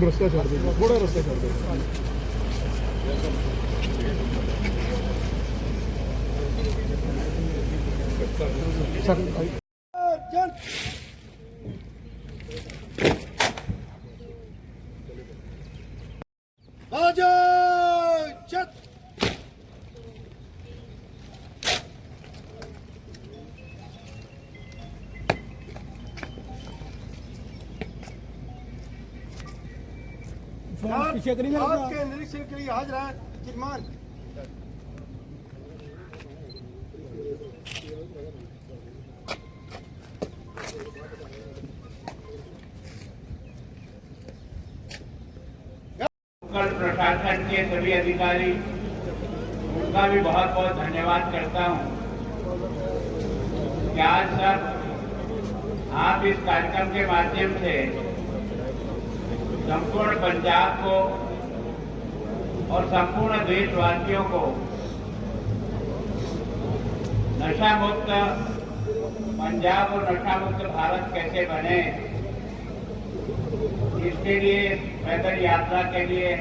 ਹੁਣ ਰਸਤਾ ਛੱਡ ਦਿਓ ਥੋੜਾ ਰਸਤਾ ਛੱਡ ਦਿਓ पीछे आपके निरीक्षण के लिए हाजिर है किरमान प्रशासन के सभी अधिकारी उनका भी बहुत बहुत धन्यवाद करता हूँ। सब आप इस कार्यक्रम के माध्यम से संपूर्ण पंजाब को और संपूर्ण देशवासियों को नशा मुक्त पंजाब और नशा मुक्त भारत कैसे बने, इसके लिए पैदल यात्रा के लिए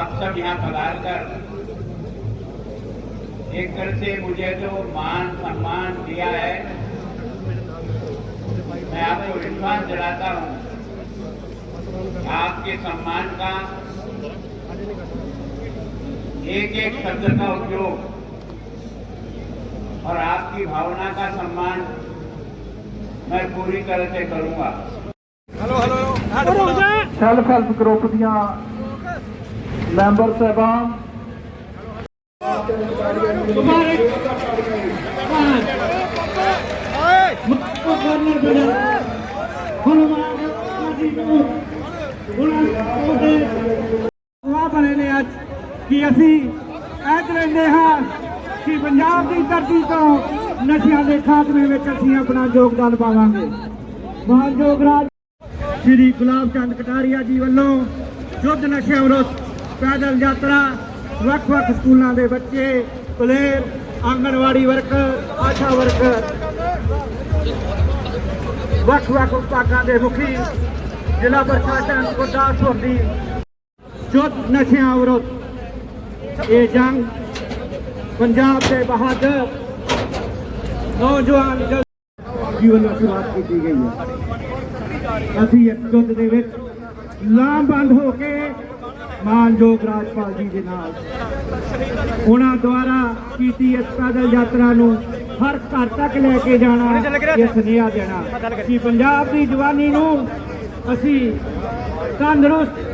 आप सब यहाँ पधार कर एक तरह से मुझे जो मान सम्मान दिया है, मैं आपको विश्वास दिलाता हूँ आपके सम्मान का एक एक शब्द का उपयोग और आपकी भावना का सम्मान मैं पूरी तरह से करूँगा। Hello hello self help group दिया। मैंबर साहबान ਉਹਨਾਂ ਗਵਾਹ ਬਣੇ ਨੇ ਅੱਜ ਕਿ ਅਸੀਂ ਐਤ ਲੈਂਦੇ ਹਾਂ ਕਿ ਪੰਜਾਬ ਦੀ ਧਰਤੀ ਤੋਂ ਨਸ਼ਿਆਂ ਦੇ ਖਾਤਮੇ ਵਿੱਚ ਅਸੀਂ ਆਪਣਾ ਯੋਗਦਾਨ ਪਾਵਾਂਗੇ। ਮਹਾਨਯੋਗ ਰਾਜ ਸ਼੍ਰੀ ਗੁਲਾਬ ਚੰਦ ਕਟਾਰੀਆ ਜੀ ਵੱਲੋਂ ਯੁੱਧ ਨਸ਼ਿਆਂ ਵਿਰੁੱਧ ਪੈਦਲ ਯਾਤਰਾ, ਵੱਖ-ਵੱਖ ਸਕੂਲਾਂ ਦੇ ਬੱਚੇ, player, anganwadi worker, Asha worker, ਵੱਖ-ਵੱਖ ਵਿਭਾਗਾਂ ਦੇ ਮੁਖੀ ਜ਼ਿਲ੍ਹਾ ਪ੍ਰਸ਼ਾਸਨ ਗੁਰਦਾਸਪੁਰ ਦੀ ਯੁੱਧ ਨਸ਼ਿਆਂ ਵਿਰੁੱਧ ਇਹ ਜੰਗ ਪੰਜਾਬ ਦੇ ਬਹਾਦਰ ਨੌਜਵਾਨ ਜੀਵਨ ਦੀ ਸ਼ੁਰੂਆਤ ਕੀਤੀ ਗਈ ਹੈ। ਅਸੀਂ ਇਸ ਯੁੱਧ ਦੇ ਵਿੱਚ ਲਾਮਬੰਦ ਹੋ ਕੇ ਮਾਨਯੋਗ ਰਾਜਪਾਲ ਜੀ ਦੇ ਨਾਲ ਉਹਨਾਂ ਦੁਆਰਾ ਕੀਤੀ ਇਸ ਪੈਦਲ ਯਾਤਰਾ ਨੂੰ ਹਰ ਘਰ ਤੱਕ ਲੈ ਕੇ ਜਾਣਾ ਇਹ ਸੁਨੇਹਾ ਦੇਣਾ ਕਿ ਪੰਜਾਬ ਦੀ ਜਵਾਨੀ ਨੂੰ ਅਸੀਂ ਤੰਦਰੁਸਤ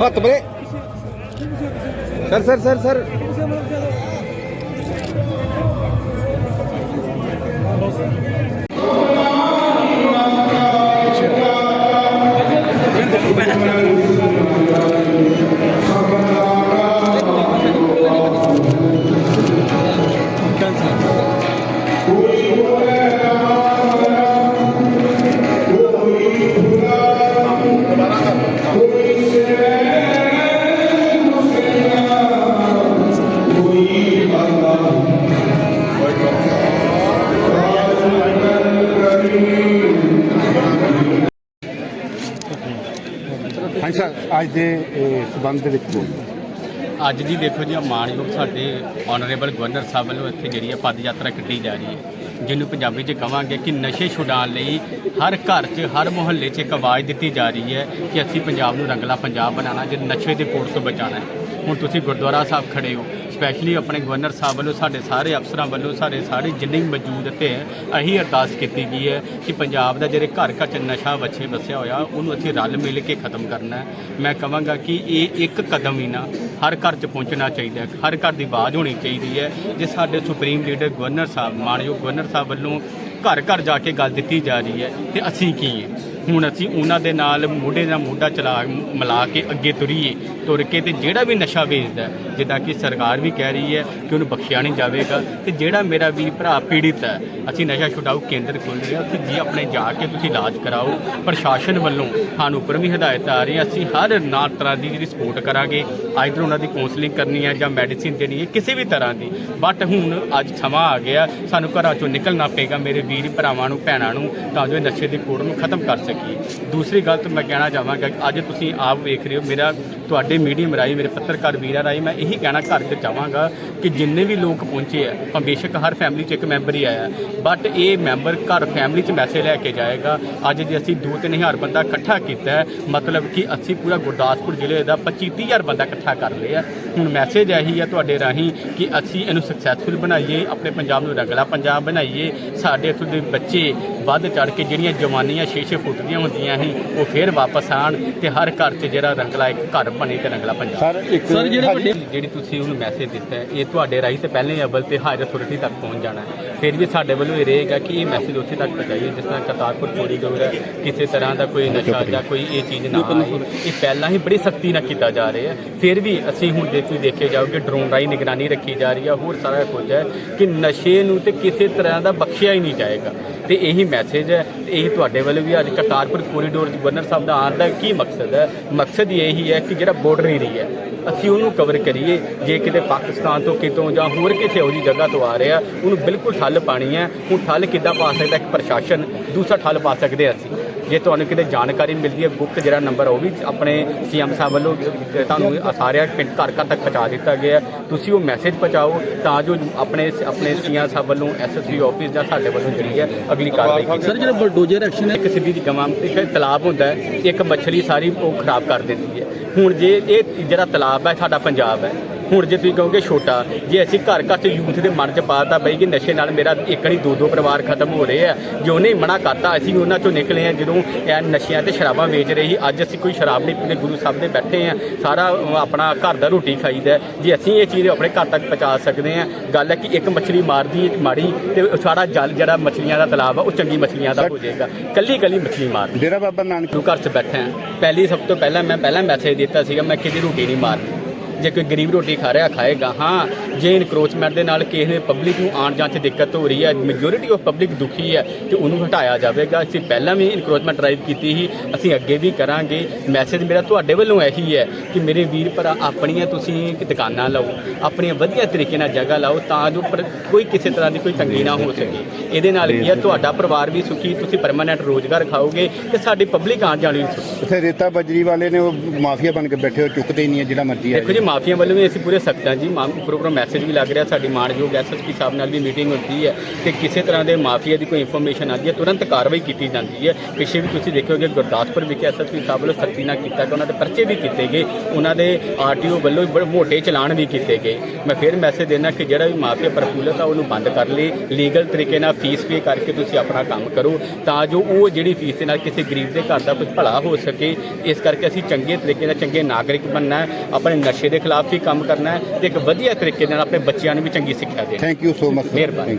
ਹੱਥ ਬਰੇ ਸਰ ਸਰ ਸਰ ਸਰ ਅੱਜ ਦੇ ਸਬੰਧ ਦੇ ਵਿੱਚ ਬੋਲੋ। ਅੱਜ ਦੀ ਦੇਖੋ ਜੀ, ਆਹ ਮਾਣਯੋਗ ਸਾਡੇ ਆਨਰੇਬਲ ਗਵਰਨਰ ਸਾਹਿਬ ਵੱਲੋਂ ਇੱਥੇ ਜਿਹੜੀ ਹੈ ਪਦ ਯਾਤਰਾ ਕੱਢੀ ਜਾ ਰਹੀ ਹੈ। ਜਿਹਨੂੰ ਪੰਜਾਬੀ 'ਚ ਕਵਾਂਗੇ ਕਿ ਨਸ਼ੇ ਛੁਡਾਉਣ ਲਈ ਹਰ ਘਰ 'ਚ, ਹਰ ਮੁਹੱਲੇ 'ਚ ਇੱਕ ਆਵਾਜ਼ ਦਿੱਤੀ ਜਾ ਰਹੀ ਹੈ ਕਿ ਅਸੀਂ ਪੰਜਾਬ ਨੂੰ ਰੰਗਲਾ ਪੰਜਾਬ ਬਣਾਉਣਾ, ਜੇ ਨਸ਼ੇ ਦੇ ਪੋੜ ਤੋਂ ਬਚਾਉਣਾ ਹੈ। ਹੁਣ ਤੁਸੀਂ ਗੁਰਦੁਆਰਾ ਸਾਹਿਬ ਖੜੇ ਹੋ ਸਪੈਸ਼ਲੀ ਆਪਣੇ ਗਵਰਨਰ ਸਾਹਿਬ ਵੱਲੋਂ, ਸਾਡੇ ਸਾਰੇ ਅਫਸਰਾਂ ਵੱਲੋਂ, ਸਾਡੇ ਸਾਰੇ ਜਿੰਨੇ ਵੀ ਮੌਜੂਦ ਇੱਥੇ ਹੈ, ਅਹੀ ਅਰਦਾਸ ਕੀਤੀ ਗਈ ਹੈ ਕਿ ਪੰਜਾਬ ਦਾ ਜਿਹੜੇ ਘਰ ਘਰ 'ਚ ਨਸ਼ਾ ਵੱਛੇ ਵਸਿਆ ਹੋਇਆ, ਉਹਨੂੰ ਅਸੀਂ ਰਲ ਮਿਲ ਕੇ ਖਤਮ ਕਰਨਾ ਹੈ। ਮੈਂ ਕਹਾਂਗਾ ਕਿ ਇਹ ਇੱਕ ਕਦਮ ਹੀ ਨਾ ਹਰ ਘਰ 'ਚ ਪਹੁੰਚਣਾ ਚਾਹੀਦਾ ਹੈ, ਹਰ ਘਰ ਦੀ ਆਵਾਜ਼ ਹੋਣੀ ਚਾਹੀਦੀ ਹੈ ਜੇ ਸਾਡੇ ਸੁਪਰੀਮ ਲੀਡਰ ਗਵਰਨਰ ਸਾਹਿਬ, ਮਾਨਯੋਗ ਗਵਰਨਰ ਸਾਹਿਬ ਵੱਲੋਂ ਘਰ ਘਰ ਜਾ ਕੇ ਗੱਲ ਦਿੱਤੀ ਜਾ ਰਹੀ ਹੈ ਤੇ ਅਸੀਂ ਕੀ ਹੈ? ਹੁਣ ਅਸੀਂ ਉਹਨਾਂ ਦੇ ਨਾਲ ਮੋਢੇ ਨਾਲ ਮੋਢਾ ਚਲਾ ਮਿਲਾ ਕੇ ਅੱਗੇ ਤੁਰੀਏ, ਤੁਰ ਕੇ ਤੇ ਜਿਹੜਾ ਵੀ ਨਸ਼ਾ ਵੇਚਦਾ, ਜਿੱਦਾਂ ਕਿ ਸਰਕਾਰ ਵੀ ਕਹਿ ਰਹੀ ਹੈ ਕਿ ਉਹਨੂੰ ਬਖਸ਼ਿਆ ਨਹੀਂ ਜਾਵੇਗਾ, ਤੇ ਜਿਹੜਾ ਮੇਰਾ ਵੀ ਭਰਾ ਪੀੜਿਤ ਹੈ, ਅਸੀਂ ਨਸ਼ਾ ਛੁਡਾਊ ਕੇਂਦਰ ਖੋਲ੍ਹ ਰਹੇ ਹਾਂ, ਉੱਥੇ ਜੀ ਆਪਣੇ ਜਾ ਕੇ ਤੁਸੀਂ ਇਲਾਜ ਕਰਾਓ, ਪ੍ਰਸ਼ਾਸਨ ਵੱਲੋਂ ਸਾਨੂੰ ਉੱਪਰ ਵੀ ਹਦਾਇਤ ਆ ਰਹੀ ਹੈ ਅਸੀਂ ਹਰ ਨਾਲ ਤਰ੍ਹਾਂ ਦੀ ਜਿਹੜੀ ਸਪੋਰਟ ਕਰਾਂਗੇ, ਆਈਦਰ ਉਹਨਾਂ ਦੀ ਕਾਉਂਸਲਿੰਗ ਕਰਨੀ ਹੈ ਜਾਂ ਮੈਡੀਸਿਨ ਦੇਣੀ ਹੈ, ਕਿਸੇ ਵੀ ਤਰ੍ਹਾਂ ਦੀ। ਬਟ ਹੁਣ ਅੱਜ ਸਮਾਂ ਆ ਗਿਆ, ਸਾਨੂੰ ਘਰਾਂ ਚੋਂ ਨਿਕਲਣਾ ਪਏਗਾ ਮੇਰੇ ਵੀਰ ਭਰਾਵਾਂ ਨੂੰ, ਭੈਣਾਂ ਨੂੰ, ਤਾਂ ਜੋ ਨਸ਼ੇ ਦੀ ਕੋੜ ਨੂੰ ਖਤਮ ਕਰ ਸਕੀਏ। ਦੂਸਰੀ ਗੱਲ ਤਾਂ ਮੈਂ ਕਹਿਣਾ ਚਾਹਾਂਗਾ ਕਿ ਅੱਜ ਤੁਸੀਂ ਆਪ ਵੇਖ ਰਹੇ ਹੋ, ਮੇਰਾ ਤੁਹਾਡੇ ਮੀਡੀਅਮ ਰਾਹੀਂ, ਮੇਰੇ ਪੱਤਰਕਾਰ ਵੀਰਾਂ ਰਾਹੀਂ ਮੈਂ ਇਹੀ ਕਹਿਣਾ ਘਰ ਤੇ ਚਾਹਾਂਗਾ ਕਿ ਜਿੰਨੇ ਵੀ ਲੋਕ ਪਹੁੰਚੇ ਆ ਭਾਵੇਂ ਬੇਸ਼ੱਕ ਹਰ ਫੈਮਿਲੀ 'ਚ ਇੱਕ ਮੈਂਬਰ ਹੀ ਆਇਆ ਬਟ ਇਹ ਮੈਂਬਰ ਘਰ ਫੈਮਿਲੀ 'ਚ ਮੈਸੇਜ ਲੈ ਕੇ ਜਾਏਗਾ, ਅੱਜ ਜੇ ਅਸੀਂ ਦੋ ਤਿੰਨ ਹਜ਼ਾਰ ਬੰਦਾ ਇਕੱਠਾ ਕੀਤਾ ਮਤਲਬ ਕਿ ਅਸੀਂ ਪੂਰਾ ਗੁਰਦਾਸਪੁਰ ਜ਼ਿਲ੍ਹੇ ਦਾ 25 30 ਹਜ਼ਾਰ ਬੰਦਾ ਇਕੱਠਾ ਕਰ ਲਿਆ। ਹੁਣ ਮੈਸੇਜ ਇਹੀ ਹੈ ਤੁਹਾਡੇ ਰਾਹੀਂ ਕਿ ਅਸੀਂ ਇਹਨੂੰ ਸਕਸੈਸਫੁਲ ਬਣਾਈਏ, ਆਪਣੇ ਪੰਜਾਬ ਨੂੰ ਰੰਗਲਾ ਪੰਜਾਬ ਬਣਾਈਏ, ਸਾਡੇ ਇੱਥੋਂ ਦੇ ਬੱਚੇ ਵੱਧ ਚੜ ਕੇ ਜਿਹੜੀਆਂ ਜਵਾਨੀਆਂ 6-6 ਫੁੱਟ ਦੀਆਂ ਹੁੰਦੀਆਂ ਸੀ ਉਹ ਫੇਰ ਵਾਪਸ ਆਣ ਤੇ ਹਰ ਘਰ 'ਚ ਜਿਹੜਾ ਰੰਗਲਾ ਇੱਕ ਘਰ ਬਣੇ ਤੇ ਰੰਗਲਾ ਪੰਜਾਬ। ਸਰ ਇੱਕ ਸਰ, ਜਿਹੜੇ ਜਿਹੜੀ ਤੁਸੀਂ ਉਹਨੂੰ ਮੈਸੇਜ ਦਿੱਤਾ ਹੈ ਇਹ ਤੁਹਾਡੇ ਰਾਹੀਂ ਤੇ ਪਹਿਲੇ ਅਵਲ ਤੇ ਹਾਇਰ ਅਥਾਰਟੀ ਤੱਕ ਪਹੁੰਚ ਜਾਣਾ ਹੈ। ਫਿਰ ਵੀ ਸਾਡੇ ਵੱਲੋਂ ਇਹ ਰਹੇਗਾ ਕਿ ਇਹ ਮੈਸੇਜ ਉੱਥੇ ਤੱਕ ਪਹੁੰਚਾਈਏ ਜਿਸ ਤਰ੍ਹਾਂ ਕਰਤਾਰਪੁਰ ਕੋਰੀਡੋਰ ਹੈ ਕਿਸੇ ਤਰ੍ਹਾਂ ਦਾ ਕੋਈ ਨਸ਼ਾ ਜਾਂ ਕੋਈ ਇਹ ਚੀਜ਼ ਨਾ ਆਏ ਇਹ ਪਹਿਲਾਂ ਹੀ ਬੜੀ ਸਖਤੀ ਨਾਲ ਕੀਤਾ ਜਾ ਰਿਹਾ ਹੈ। ਫਿਰ ਵੀ ਅਸੀਂ ਹੁਣ ਜੇ ਤੁਸੀਂ ਦੇਖੇ ਜਾਓਗੇ ਡਰੋਨ ਰਾਹੀਂ ਨਿਗਰਾਨੀ ਰੱਖੀ ਜਾ ਰਹੀ ਹੈ ਹੋਰ ਸਾਰਾ ਕੁਝ ਹੈ ਕਿ ਨਸ਼ੇ ਨੂੰ ਤੇ ਕਿਸੇ ਤਰ੍ਹਾਂ ਦਾ ਬਖਸ਼ਿਆ ਹੀ ਨਹੀਂ ਜਾਏਗਾ। ਤੇ ਇਹੀ ਮੈਸੇਜ ਹੈ ਤੇ ਇਹੀ ਤੁਹਾਡੇ ਵੱਲੋਂ ਵੀ ਅੱਜ ਕਰਤਾਰਪੁਰ ਕੋਰੀਡੋਰ ਦੀ ਗਵਰਨਰ ਸਾਹਿਬ ਦਾ ਆਉਣ ਦਾ ਕੀ ਮਕਸਦ ਹੈ? ਮਕਸਦ ਹੀ ਇਹੀ ਹੈ ਕਿ ਜਿਹੜਾ ਬਾਰਡਰ ਏਰੀਆ ਅਸੀਂ ਉਹਨੂੰ ਕਵਰ ਕਰੀਏ। ਜੇ ਕਿਤੇ ਪਾਕਿਸਤਾਨ ਤੋਂ ਕਿਤੋਂ ਜਾਂ ਹੋਰ ਕਿਸੇ ਉਹਦੀ ਜਗ੍ਹਾ ਤੋਂ ਆ ਰਿਹਾ, ਉਹਨੂੰ ਬਿਲਕੁਲ ਠੱਲ ਪਾਣੀ ਹੈ। ਉਹ ਠੱਲ ਕਿੱਦਾਂ ਪਾ ਸਕਦਾ ਇੱਕ ਪ੍ਰਸ਼ਾਸਨ? ਦੂਸਰਾ ਠੱਲ ਪਾ ਸਕਦੇ ਅਸੀਂ। ਜੇ ਤੁਹਾਨੂੰ ਕਿਤੇ ਜਾਣਕਾਰੀ ਮਿਲਦੀ ਹੈ ਗੁਪਤ ਜਿਹੜਾ ਨੰਬਰ ਉਹ ਵੀ ਆਪਣੇ ਸੀਐਮ ਸਾਹਿਬ ਵੱਲੋਂ ਤੁਹਾਨੂੰ ਸਾਰਿਆਂ ਪਿੰਡ ਘਰ ਘਰ ਤੱਕ ਪਹੁੰਚਾ ਦਿੱਤਾ ਗਿਆ। ਤੁਸੀਂ ਉਹ ਮੈਸੇਜ ਪਹੁੰਚਾਓ ਤਾਂ ਜੋ ਆਪਣੇ ਆਪਣੇ ਸੀਐਮ ਸਾਹਿਬ ਵੱਲੋਂ ਐਸਐਸਪੀ ਆਫਿਸ ਜਾਂ ਸਾਡੇ ਵੱਲੋਂ ਜਿਹੜੀ ਹੈ ਅਗਲੀ ਕਾਰਵਾਈ ਕੀਤੀ ਸਰ ਜਿਹੜਾ ਬਲਡੋਜ਼ਰ ਐਕਸ਼ਨ ਹੈ ਇੱਕ ਸਿੱਧੀ ਦੀ ਗਵਾਂ ਇੱਕ ਤਲਾਬ ਹੁੰਦਾ ਹੈ ਇੱਕ ਮੱਛਲੀ ਸਾਰੀ ਉਹ ਖਰਾਬ ਕਰ ਦਿੰਦੀ ਹੈ ਹੁਣ ਜੇ ਇਹ ਜਿਹੜਾ ਤਲਾਬ ਹੈ ਸਾਡਾ ਪੰਜਾਬ ਹੈ ਹੁਣ ਜੇ ਤੁਸੀਂ ਕਹੋਗੇ ਛੋਟਾ ਜੇ ਅਸੀਂ ਘਰ ਘਰ ਚ ਯੂਥ ਦੇ ਮਨ ਚ ਪਾਤਾ ਬਈ ਕਿ ਨਸ਼ੇ ਨਾਲ ਮੇਰਾ ਇੱਕ ਨਹੀਂ ਦੋ ਦੋ ਪਰਿਵਾਰ ਖਤਮ ਹੋ ਰਹੇ ਆ ਜੇ ਉਹਨੇ ਹੀ ਮਨਾ ਕਰਤਾ ਅਸੀਂ ਉਹਨਾਂ ਚੋਂ ਨਿਕਲੇ ਆ ਜਦੋਂ ਇਹ ਨਸ਼ਿਆਂ ਤੇ ਸ਼ਰਾਬਾਂ ਵੇਚ ਰਹੇ ਸੀ। ਅੱਜ ਅਸੀਂ ਕੋਈ ਸ਼ਰਾਬ ਨਹੀਂ ਪੀਂਦੇ ਗੁਰੂ ਸਾਹਿਬ ਦੇ ਬੈਠੇ ਆ ਸਾਰਾ ਆਪਣਾ ਘਰ ਦਾ ਰੋਟੀ ਖਾਈਦਾ। ਜੇ ਅਸੀਂ ਇਹ ਚੀਜ਼ ਆਪਣੇ ਘਰ ਤੱਕ ਪਹੁੰਚਾ ਸਕਦੇ ਆ ਗੱਲ ਹੈ ਕਿ ਇੱਕ ਮੱਛਲੀ ਮਾਰਦੀ ਹੈ ਮਾੜੀ ਤੇ ਸਾਰਾ ਜਲ ਜਿਹੜਾ ਮੱਛਲੀਆਂ ਦਾ ਤਲਾਬ ਆ ਉਹ ਚੰਗੀ ਮੱਛਲੀਆਂ ਦਾ ਹੋ ਜਾਏਗਾ। ਕੱਲੀ ਕੱਲੀ ਮੱਛਲੀ ਮਾਰਦੀ। ਡੇਰਾ ਬਾਬਾ ਨਾਨਕ ਘਰ 'ਚ ਬੈਠਾ ਪਹਿਲੀ ਸਭ ਤੋਂ ਪਹਿਲਾਂ ਮੈਂ ਪਹਿਲਾਂ ਮੈਸੇਜ ਦਿੱਤਾ ਸੀਗਾ ਮੈਂ ਕਿਹਦੀ ਰੋਟੀ ਨਹੀਂ ਮਾਰਨੀ। ਜੇ ਕੋਈ ਗਰੀਬ ਰੋਟੀ ਖਾ ਰਿਹਾ ਖਾਏਗਾ ਹਾਂ ਜੇ ਇਨਕਰੋਚਮੈਂਟ ਦੇ ਨਾਲ ਕਿਸੇ ਨੇ ਪਬਲਿਕ ਨੂੰ ਆਉਣ ਜਾਣ 'ਚ ਦਿੱਕਤ ਹੋ ਰਹੀ ਹੈ ਮੈਜੋਰਿਟੀ ਆਫ ਪਬਲਿਕ ਦੁਖੀ ਹੈ ਤੇ ਉਹਨੂੰ ਹਟਾਇਆ ਜਾਵੇਗਾ। ਅਸੀਂ ਪਹਿਲਾਂ ਵੀ ਇਨਕਰੋਚਮੈਂਟ ਡਰਾਈਵ ਕੀਤੀ ਸੀ ਅਸੀਂ ਅੱਗੇ ਵੀ ਕਰਾਂਗੇ। ਮੈਸੇਜ ਮੇਰਾ ਤੁਹਾਡੇ ਵੱਲੋਂ ਇਹੀ ਹੈ ਕਿ ਮੇਰੇ ਵੀਰ ਭਰਾ ਆਪਣੀਆਂ ਤੁਸੀਂ ਦੁਕਾਨਾਂ ਲਾਓ ਆਪਣੀਆਂ ਵਧੀਆ ਤਰੀਕੇ ਨਾਲ ਜਗ੍ਹਾ ਲਾਓ ਤਾਂ ਜੋ ਕੋਈ ਕਿਸੇ ਤਰ੍ਹਾਂ ਦੀ ਕੋਈ ਤੰਗੀ ਨਾ ਹੋ ਸਕੇ। ਇਹਦੇ ਨਾਲ ਕੀ ਹੈ ਤੁਹਾਡਾ ਪਰਿਵਾਰ ਵੀ ਸੁਖੀ ਤੁਸੀਂ ਪਰਮਾਨੈਂਟ ਰੋਜ਼ਗਾਰ ਖਾਓਗੇ ਤੇ ਸਾਡੀ ਪਬਲਿਕ ਆਉਣ ਜਾਣ ਵੀ ਸੁਖੀ। ਇੱਥੇ ਰੇਤਾ ਬਜਰੀ ਵਾਲੇ ਨੇ ਉਹ ਮਾਫੀਆ ਬਣ ਕੇ ਬੈਠੇ ਹੋ ਚੁੱਕਦੇ ਹੀ ਨਹੀਂ ਹੈ ਜਿਹੜਾ ਮਰਜ਼ੀ ਆ ਦੇਖੋ ਜੀ ਮਾਫੀਆ ਵੱਲੋਂ ਵੀ ਅਸੀਂ ਪੂਰੇ ਸਖਤ ਹਾਂ ਜੀ। ਮਾਂ ਉੱਪਰ ਮੈਸੇਜ ਵੀ ਲੱਗ ਰਿਹਾ ਸਾਡੀ ਮਾਣਯੋਗ ਐਸਐਸਪੀ ਸਾਹਿਬ ਨਾਲ ਵੀ ਮੀਟਿੰਗ ਹੁੰਦੀ ਹੈ ਤੇ ਕਿਸੇ ਤਰ੍ਹਾਂ ਦੇ ਮਾਫੀਆ ਦੀ ਕੋਈ ਇਨਫੋਰਮੇਸ਼ਨ ਆਉਂਦੀ ਹੈ, ਤੁਰੰਤ ਕਾਰਵਾਈ ਕੀਤੀ ਜਾਂਦੀ ਹੈ। ਪਿੱਛੇ ਵੀ ਤੁਸੀਂ ਦੇਖਿਓਗੇ ਗੁਰਦਾਸਪੁਰ ਵਿਖੇ ਐਸਐਸਪੀ ਸਾਹਿਬ ਵੱਲੋਂ ਸਖਤੀ ਨਾਲ ਕੀਤਾ ਗਿਆ, ਉਹਨਾਂ ਦੇ ਪਰਚੇ ਵੀ ਕੀਤੇ ਗਏ, ਉਹਨਾਂ ਦੇ ਆਰਟੀਓ ਵੱਲੋਂ ਬੜੇ ਮੋਟੇ ਚਲਾਨ ਵੀ ਕੀਤੇ ਗਏ। ਮੈਂ ਫਿਰ ਮੈਸੇਜ ਦੇਣਾ ਕਿ ਜਿਹੜਾ ਵੀ ਮਾਫੀਆ ਪ੍ਰਫੁੱਲਤ ਆ, ਉਹਨੂੰ ਬੰਦ ਕਰ ਲਈ ਲੀਗਲ ਤਰੀਕੇ ਨਾਲ ਫੀਸ ਪੇ ਕਰਕੇ ਤੁਸੀਂ ਆਪਣਾ ਕੰਮ ਕਰੋ, ਤਾਂ ਜੋ ਉਹ ਜਿਹੜੀ ਫੀਸ ਦੇ ਨਾਲ ਕਿਸੇ ਗਰੀਬ ਦੇ ਘਰ ਦਾ ਕੁਝ ਭਲਾ ਹੋ ਸਕੇ, ਇਸ ਕਰਕੇ ਅਸੀਂ ਚੰਗੇ ਤਰੀਕੇ ਨਾਲ ਚੰਗੇ ਨਾਗਰਿਕ ਬਣਨਾ ਆਪਣੇ ਨਸ਼ੇ ਦੇ ਖਿਲਾਫ ਵੀ ਕੰਮ ਕਰਨਾ ਹੈ ਤੇ ਇੱਕ ਵਧੀਆ ਤਰੀਕੇ ਨਾਲ ਆਪਣੇ ਬੱਚਿਆਂ ਨੂੰ ਵੀ ਚੰਗੀ ਸਿੱਖਿਆ ਦੇਣਾ। ਥੈਂਕ ਯੂ ਸੋ ਮਚ ਮਿਹਰਬਾਨੀ।